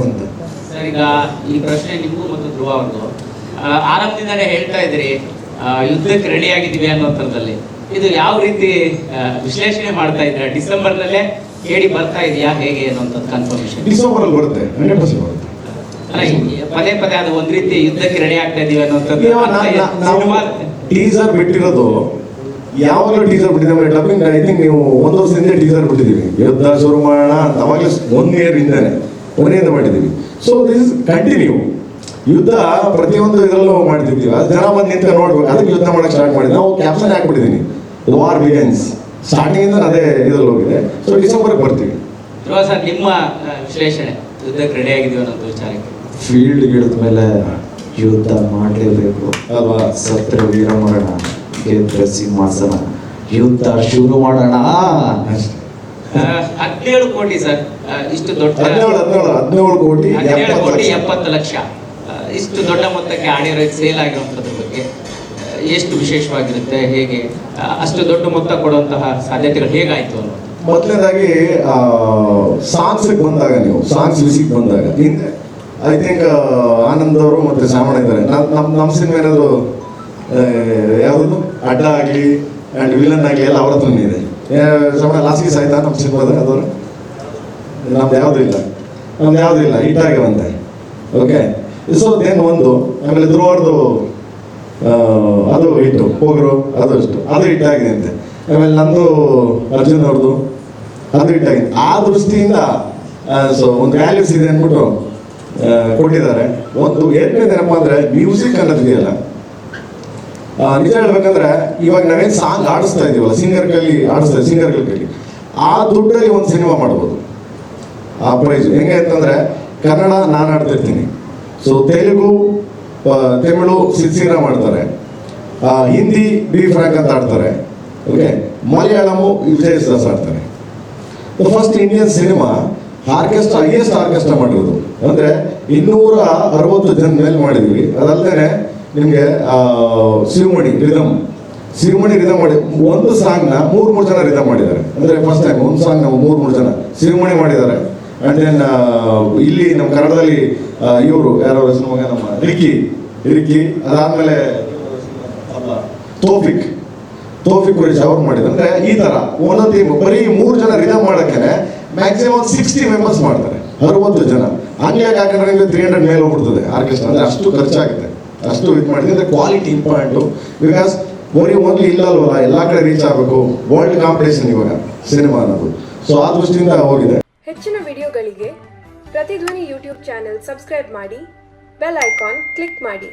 ಒಂದು ಸರ್ ಈಗ ಈ ಪ್ರಶ್ನೆ ನಿಮಗೂ ಮತ್ತು ಧ್ರುವ ಅವ್ರದ್ದು ಆರಂಭದಿಂದಲೇ ಹೇಳ್ತಾ ಇದ್ರಿ ಯುದ್ಧಕ್ಕೆ ರೆಡಿ ಆಗಿದ್ದೀವಿ ಅನ್ನೋದ್ರದಲ್ಲಿ ಇದು ಯಾವ ರೀತಿ ವಿಶ್ಲೇಷಣೆ ಮಾಡ್ತಾ ಇದ್ರೆ ಡಿಸೆಂಬರ್ನಲ್ಲೇ ಹೇಳಿ ಬರ್ತಾ ಇದೆಯಾ? ಹೇಗೆ ಅನ್ನೋಂಥದ್ದು ಕನ್ಫರ್ಮೇಶನ್ ಡಿಸೆಂಬರ್ ಅಲ್ಲಿ ಬರುತ್ತೆ. ಬರುತ್ತೆ ಪದೇ ಪದೇ ಅದು ಒಂದ್ ರೀತಿ ಯುದ್ಧಕ್ಕೆ ರೆಡಿ ಆಗ್ತಾ ಇದೀವಿ ಅನ್ನೋಂಥದ್ದು ಟೀಸರ್ ಬಿಟ್ಟಿರೋದು ಯಾವಾಗಲೂ ಟೀಸರ್ ಬಿಟ್ಟಿದ್ದೇವೆ ಡಬ್ಬಿಂಗ್ ಐ ಥಿಂಕ್ ನೀವು ಒಂದು ವರ್ಷದಿಂದ ಟೀಸರ್ ಬಿಟ್ಟಿದ್ದೀವಿ. ಯುದ್ಧ ಶುರು ಮಾಡೋಣ ಅಂತ ಅವಾಗಲೇ ಒನ್ ಇಯರ್ ಹಿಂದೆನೆ. ಕೊನೆಯಿಂದ ಮಾಡಿದ್ದೀವಿ. ಸೊ ದಿಸ್ ಇಸ್ ಕಂಟಿನ್ಯೂ ಯುದ್ಧ ಪ್ರತಿಯೊಂದು ಇದರಲ್ಲೂ ಮಾಡ್ತಿದ್ವಿ ಅದು ಜನ ಬಂದು ನಿಂತ ನೋಡ್ಬೇಕು. ಅದಕ್ಕೆ ಯುದ್ಧ ಮಾಡಕ್ಕೆ ಸ್ಟಾರ್ಟ್ ಮಾಡಿ ನಾವು ಕ್ಯಾಪ್ಷನ್ ಹಾಕ್ಬಿಟ್ಟಿದ್ದೀನಿ ವಾರ್ ಬಿಗನ್ಸ್ ಸ್ಟಾರ್ಟಿಂಗ್ ಇಂದ ಅದೇ ಇದ್ರಲ್ಲಿ ಹೋಗಿದೆ. ಸೊ ಡಿಸೆಂಬರ್ಗೆ ಬರ್ತೀವಿ. ಸರ್ ನಿಮ್ಮ ವಿಶ್ಲೇಷಣೆ ಯುದ್ಧಕ್ಕೆ ರೆಡಿ ಆಗಿದೀವಿ ಅನ್ನೋ ವಿಚಾರಕ್ಕೆ? ಫೀಲ್ಡ್ ಗಿಡದ ಮೇಲೆ ಯುದ್ಧ ಮಾಡಲೇಬೇಕು. ಅಲ್ವಾ ಸತ್ರ ಮಾಡೋಣ ಗೆದ್ರೆ ಸಿಂಹಾಸನ. ಯುದ್ಧ ಶುರು ಮಾಡೋಣ. ಅಷ್ಟೇ ಹದಿನೇಳು ಕೋಟಿ ಸರ್. ಇಷ್ಟು ದೊಡ್ಡ ಹದಿನೇಳು ಕೋಟಿ ಹದಿನೇಳು ಕೋಟಿ ಎಪ್ಪತ್ತು ಲಕ್ಷ. ಇಷ್ಟು ದೊಡ್ಡ ಮೊತ್ತಕ್ಕೆ ಆಡಿರೋ ಸೇಲ್ ಆಗಿರುವಂಥದ್ರ ಬಗ್ಗೆ ಎಷ್ಟು ವಿಶೇಷವಾಗಿರುತ್ತೆ ಹೇಗೆ ಅಷ್ಟು ದೊಡ್ಡ ಮೊತ್ತ ಕೊಡುವಂತಹ ಸಾಧ್ಯತೆಗಳು ಹೇಗಾಯ್ತು ಅನ್ನೋದು ಮೊದಲನೇದಾಗಿ ಸಾಂಗ್ಸ್ ಬಂದಾಗ ನೀವು ಸಾಂಗ್ಸ್ ಮ್ಯೂಸಿಕ್ ಬಂದಾಗ ಹಿಂದೆ ಐ ಥಿಂಕ್ ಆನಂದ್ ಅವರು ಮತ್ತೆ ಶ್ರಾವಣ ಇದ್ದಾರೆ. ನಮ್ಮ ನಮ್ಮ ಸಿನಿಮಾ ಏನಾದ್ರು ಯಾವುದು ಅಡ್ಡ ಆಗಲಿ ಆ್ಯಂಡ್ ವಿಲನ್ ಆಗಲಿ ಎಲ್ಲ ಅವ್ರ ಹತ್ರನೇ ಇದೆ. ಶ್ರಾವಣ ಲಾಸ್ಟ್ಗೆ ಸಾಯ್ತಾ? ನಮ್ಮ ಸಿನಿಮಾದ ಅದವರು ನಮ್ದು ಯಾವುದೂ ಇಲ್ಲ. ನಮ್ದು ಯಾವುದೂ ಇಲ್ಲ. ಹಿಟ್ ಬಂದೆ. ಓಕೆ ಸೊ ದೇನ್ ಒಂದು, ಆಮೇಲೆ ಧ್ರುವರ್ದು ಅದು ಹಿಟ್ಟು ಹೋಗ್ರು ಅದು ಇಷ್ಟು ಅದು ಹಿಟ್ಟಾಗಿದೆ ಅಂತೆ. ಆಮೇಲೆ ನಂದು ಅರ್ಜುನ್ ಅವ್ರದ್ದು, ಅದು ಹಿಟ್ಟಾಗಿದೆ ಆ ದೃಷ್ಟಿಯಿಂದ ಸೊ ಒಂದು ವ್ಯಾಲ್ಯೂಸ್ ಇದೆ ಅಂದ್ಬಿಟ್ಟು ಕೊಟ್ಟಿದ್ದಾರೆ. ಒಂದು ಏನಪ್ಪ ಅಂದರೆ ಮ್ಯೂಸಿಕ್ ಅನ್ನೋದಿದೆಯಲ್ಲ ನಿಜ ಹೇಳ್ಬೇಕಂದ್ರೆ ಇವಾಗ ನಾವೇನು ಸಾಂಗ್ ಆಡಿಸ್ತಾ ಇದೀವಲ್ಲ ಸಿಂಗರ್ ಕಲ್ಲಿ ಆಡಿಸ್ತಾ ಸಿಂಗರ್ ಕಲ್ಲಿ. ಆ ದುಡ್ಡಲ್ಲಿ ಒಂದು ಸಿನಿಮಾ ಮಾಡ್ಬೋದು. ಆ ಪ್ರೈಸ್ ಹೆಂಗೆ ಅಂತಂದ್ರೆ ಕನ್ನಡ ನಾನು ಆಡ್ತಿರ್ತೀನಿ. ಸೊ ತೆಲುಗು ತಮಿಳು ಸಿದ್ಸಿರ ಮಾಡ್ತಾರೆ. ಹಿಂದಿ, ಬಿ ಫ್ರಾಂಕ್ ಅಂತ ಆಡ್ತಾರೆ. ಓಕೆ ಮಲಯಾಳಮು ವಿಜಯ್ ದಾಸ್ ಆಡ್ತಾರೆ. First Indian cinema orchestra highest orchestra ಮಾಡಿರೋದು. ಅಂದ್ರೆ ಇನ್ನೂರ ಅರವತ್ತು ಜನ ಮೇಲೆ ಮಾಡಿದ್ವಿ. ಅದಲ್ಲದೆ ನಿಮಗೆ ಶಿವಮಣಿ ರಿದಮ್. ಶಿವಮಣಿ ರಿದಮ್ ಮಾಡಿ, ಒಂದು ಸಾಂಗ್ನ ಮೂರು ಮೂರು ಜನ ರಿದಮ್ ಮಾಡಿದ್ದಾರೆ. ಅಂದ್ರೆ ಫಸ್ಟ್ ಟೈಮ್ ಒಂದು ಸಾಂಗ್ ನಾವು ಮೂರು ಮೂರು ಜನ ಶಿವಮಣಿ ಮಾಡಿದ್ದಾರೆ. ಅಂಡ್ ದೆನ್ ಇಲ್ಲಿ ನಮ್ಮ ಕನ್ನಡದಲ್ಲಿ ಇವರು ಯಾರೋ ಹೆಸರು ನಮ್ಮ ರಿಕ್ಕಿ ರಿಕ್ಕಿ, ಅದಾದ್ಮೇಲೆ ತೋಫಿಕ್. ತೋಫಿಕ್ ಕುರೇಶ್ ಅವ್ರು ಮಾಡಿದ್ರು. ಅಂದ್ರೆ ಈ ತರ ಒಂದೊಂದು ಬರೀ ಮೂರು ಜನ ರಿದಮ್ ಮಾಡಕ್ಕೆ ಮ್ಯಾಕ್ಸಿಮಮ್ ಸಿಕ್ಸ್ಟಿ ಮೆಂಬರ್ಸ್ ಮಾಡ್ತಾರೆ. ಅರವತ್ತು ಜನ. ಹಂಗೆ ಹಾಕಿದ್ರೆ ನಿಮಗೆ ತ್ರೀ ಹಂಡ್ರೆಡ್ ಮೇಲೆ ಹೋಗ್ಬಿಡ್ತದೆ ಆರ್ಕೆಸ್ಟ್ರಾ ಅಂದ್ರೆ ಅಷ್ಟು ಖರ್ಚಾಗುತ್ತೆ. ಅಷ್ಟು ಇದು ಮಾಡಿದ್ರೆ ಅಂದ್ರೆ ಕ್ವಾಲಿಟಿ ಇಂಪಾರ್ಟೆಂಟು ಬಿಕಾಸ್ ಬರೀ ಓನ್ಲಿ ಇಲ್ಲಲ್ವಲ್ಲ ಎಲ್ಲ ಕಡೆ ರೀಚ್ ಆಗಬೇಕು. ವರ್ಲ್ಡ್ ಕಾಂಪಿಟೇಷನ್ ಇವಾಗ ಸಿನಿಮಾ ಅನ್ನೋದು. ಸೊ ಆ ದೃಷ್ಟಿಯಿಂದ ಹೋಗಿದೆ. ಹೆಚ್ಚಿನ ವಿಡಿಯೋಗಳಿಗೆ ಪ್ರತಿಧ್ವನಿ ಯೂಟ್ಯೂಬ್ ಚಾನೆಲ್ ಸಬ್ಸ್ಕ್ರೈಬ್ ಮಾಡಿ ಬೆಲ್ ಐಕಾನ್ ಕ್ಲಿಕ್ ಮಾಡಿ.